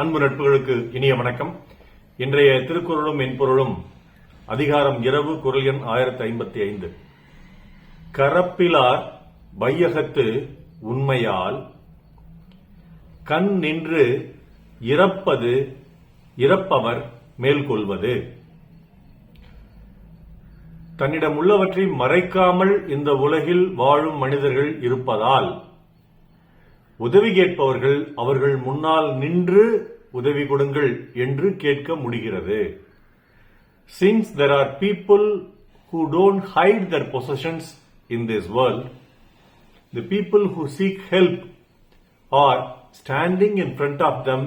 அன்பு நட்புகளுக்கு இனிய வணக்கம். இன்றைய திருக்குறளும் மென்பொருளும் அதிகாரம் இரவு குரல் எண் ஆயிரத்தி ஐம்பத்தி ஐந்து. கரப்பிலார் வையகத்து உண்மையால் கண் நின்று இறப்பது இறப்பவர் மேல்கொள்வது தன்னிடம் உள்ளவற்றை மறைக்காமல் இந்த உலகில் வாழும் மனிதர்கள் இருப்பதால் உதவி கேட்பவர்கள் அவர்கள் முன்னால் நின்று உதவி கொடுங்கள் என்று கேட்க முடிகிறது since there are people who don't hide their possessions in this world the people who seek help are standing in front of them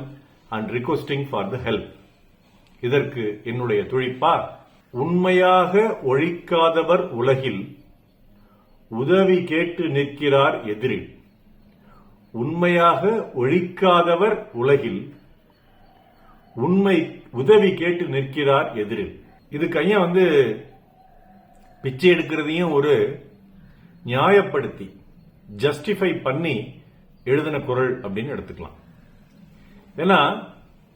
and requesting for the help இதற்கு என்னுடைய துழிப்பா உண்மையாக ஒழிக்காதவர் உலகில் உதவி கேட்டு நிற்கிறார் எதிரி உண்மையாக ஒழிக்காதவர் உலகில் உண்மை உதவி கேட்டு நிற்கிறார் எதிரில். இது கையன் வந்து பிச்சை எடுக்கிறதையும் ஒரு நியாயப்படுத்தி ஜஸ்டிஃபை பண்ணி எழுதின குரல் அப்படின்னு எடுத்துக்கலாம். ஏன்னா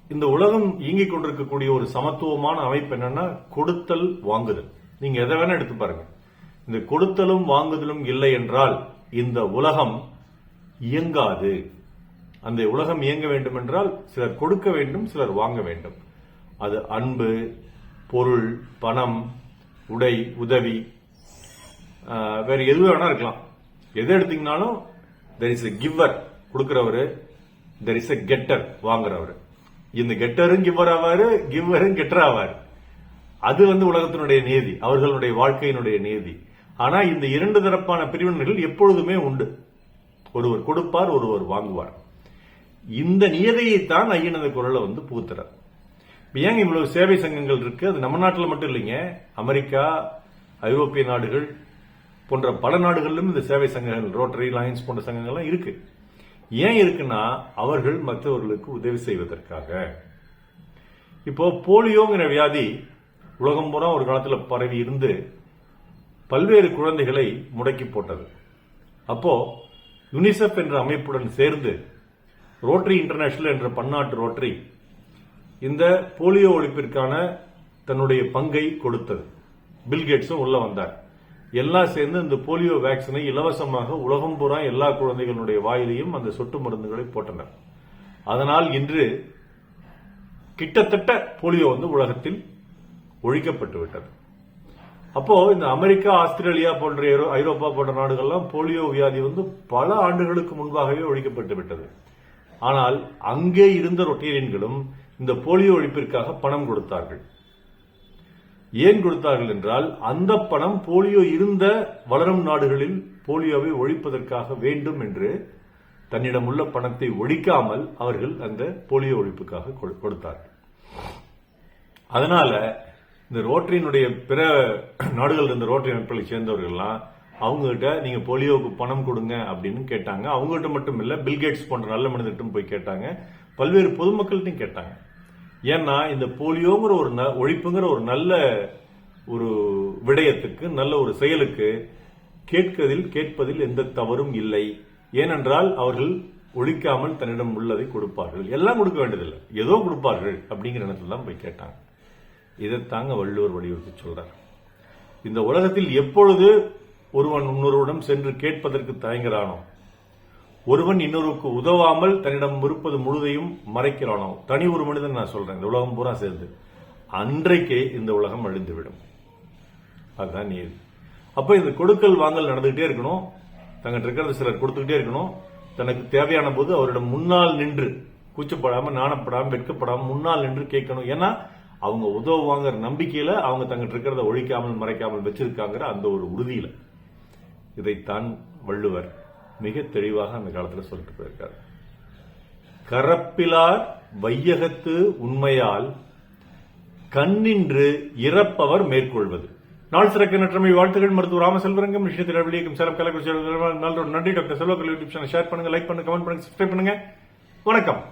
இந்த உலகம் இயங்கிக் கொண்டிருக்கக்கூடிய ஒரு சமத்துவமான அமைப்பு என்னன்னா கொடுத்தல் வாங்குதல். நீங்க எதை வேணா எடுத்து பாருங்க. இந்த கொடுத்தலும் வாங்குதலும் இல்லை என்றால் இந்த உலகம் இயங்காது. அந்த உலகம் இயங்க வேண்டும் என்றால் சிலர் கொடுக்க வேண்டும் சிலர் வாங்க வேண்டும். அது அன்பு பொருள் பணம் உடை உதவி வேற எது வேணா இருக்கலாம். எது எடுத்தீங்கனாலும் தெர் இஸ் எ கிவர் கொடுக்கிறவரு தெர் இஸ் எ கெட்டர் வாங்குறவரு. இந்த கெட்டரும் கிவர் ஆவாரு கிவரும் கெட்டர் ஆவாரு. அது வந்து உலகத்தினுடைய நீதி அவர்களுடைய வாழ்க்கையினுடைய நீதி. ஆனா இந்த இரண்டு தரப்பான பிரிவினர்கள் எப்பொழுதுமே உண்டு. ஒருவர் கொடுப்பார் ஒருவர் வாங்குவார். இந்த நியதியைத்தான் ஐயனது குரலை வந்து புகுத்துறார். இப்ப ஏங்க இவ்வளவு சேவை சங்கங்கள் இருக்கு? அது நம்ம நாட்டில் மட்டும் இல்லைங்க. அமெரிக்கா ஐரோப்பிய நாடுகள் போன்ற பல நாடுகளிலும் இந்த சேவை சங்கங்கள் ரோட்டரி லயன்ஸ் போன்ற சங்கங்கள்லாம் இருக்கு. ஏன் இருக்குன்னா அவர்கள் மற்றவர்களுக்கு உதவி செய்வதற்காக. இப்போ போலியோங்கிற வியாதி உலகம் பூரா ஒரு காலத்தில் பரவி இருந்து பல்வேறு குழந்தைகளை முடக்கி போட்டது. அப்போ யுனிசெஃப் என்ற அமைப்புடன் சேர்ந்து ரோட்டரி இன்டர்நேஷனல் என்ற பன்னாட்டு ரோட்டரி இந்த போலியோ ஒழிப்பிற்கான தன்னுடைய பங்கை கொடுத்தது. பில்கேட்ஸும் உள்ள வந்தார். எல்லாம் சேர்ந்து இந்த போலியோ வேக்சினை இலவசமாக உலகம் பூரா எல்லா குழந்தைகளுடைய வாயிலையும் அந்த சொட்டு மருந்துகளை போட்டனர். அதனால் இன்று கிட்டத்தட்ட போலியோ வந்து உலகத்தில் ஒழிக்கப்பட்டு விட்டது. அப்போ இந்த அமெரிக்கா ஆஸ்திரேலியா போன்ற ஐரோப்பா போன்ற நாடுகள்லாம் போலியோ வியாதி வந்து பல ஆண்டுகளுக்கு முன்பாகவே ஒழிக்கப்பட்டு விட்டது. ஆனால் அங்கே இருந்த ரொட்டேரியன்களும் இந்த போலியோ ஒழிப்பிற்காக பணம் கொடுத்தார்கள். ஏன் கொடுத்தார்கள் என்றால் அந்த பணம் போலியோ இருந்த வளரும் நாடுகளில் போலியோவை ஒழிப்பதற்காக வேண்டும் என்று தன்னிடம் உள்ள பணத்தை ஒழிக்காமல் அவர்கள் அந்த போலியோ ஒழிப்புக்காக கொடு- கொடுத்தார்கள். அதனால இந்த ரோட்டரியினுடைய பிற நாடுகள் இருந்த ரோட்டரி அமைப்புகளை சேர்ந்தவர்கள்லாம் அவங்ககிட்ட நீங்கள் நீங்க போலியோவுக்கு பணம் கொடுங்க அப்படின்னு கேட்டாங்க. அவங்ககிட்ட மட்டும் இல்ல பில்கேட்ஸ் போன்ற நல்ல மனிதர்கிட்டும் போய் கேட்டாங்க. பல்வேறு பொதுமக்கள்கிட்டையும் கேட்டாங்க. ஏன்னா இந்த போலியோங்கிற ஒரு ந- ஒழிப்புங்கிற ஒரு நல்ல ஒரு விடயத்துக்கு நல்ல ஒரு செயலுக்கு கேட்கதில் கேட்பதில் எந்த தவறும் இல்லை. ஏனென்றால் அவர்கள் ஒழிக்காமல் தன்னிடம் உள்ளதை கொடுப்பார்கள். எல்லாம் கொடுக்க வேண்டியதில்லை. ஏதோ கொடுப்பார்கள் அப்படிங்கிற இடத்துல தான் போய் கேட்டாங்க. இதைத்தாங்க வள்ளுவர் வலியுறுத்தி சொல்றார். இந்த உலகத்தில் எப்பொழுது ஒருவன் இன்னொருவரிடம் சென்று கேட்பதற்கு தயங்குகிறானோ? ஒருவன் இன்னொருக்கு உதவாமல் தன்னிடம் இருப்பது முழுதையும் மறைக்கிறானோ? தனி ஒரு மனிதன் நான் சொல்றேன். இந்த உலகம் பூரா சேர்ந்து. அன்றைக்கே இந்த உலகம் அழிந்துவிடும். அதுதான் நீர் அப்ப இந்த கொடுக்கல் வாங்கல் நடந்துகிட்டே இருக்கணும். தங்கிட்ட இருக்கிறத சிலர் கொடுத்துக்கிட்டே இருக்கணும். தனக்கு தேவையான போது அவரிடம் முன்னால் நின்று கூச்சப்படாம நாணப்படாம வெட்கப்படாம முன்னால் நின்று கேட்கணும். ஏன்னா அவங்க உதவுவாங்கிற நம்பிக்கையில அவங்க தங்கிட்ட இருக்கிறத ஒழிக்காமல் மறைக்காமல் வச்சிருக்காங்கிற அந்த ஒரு உறுதியில. இதைத்தான் வள்ளுவர் மிக தெளிவாக அந்த காலத்தில் சொல்லிட்டு போயிருக்கார். கரப்பிலார் வையகத்து உண்மையால் கண்ணின்று இறப்பவர் மேற்கொள்வது. நாள் சிறக்க நற்றமை வாழ்த்துகள் மருத்துவ ராமசெல்வரங்கம் விஷயத்தில் வெளியேக்கும் சேலம் கலக்குறிச்சி நன்றி doctor Selvakkal YouTube channel share பண்ணுங்க லைக் பண்ணுங்க கமெண்ட் பண்ணுங்க சப்ஸ்கிரைப் பண்ணுங்க. வணக்கம்.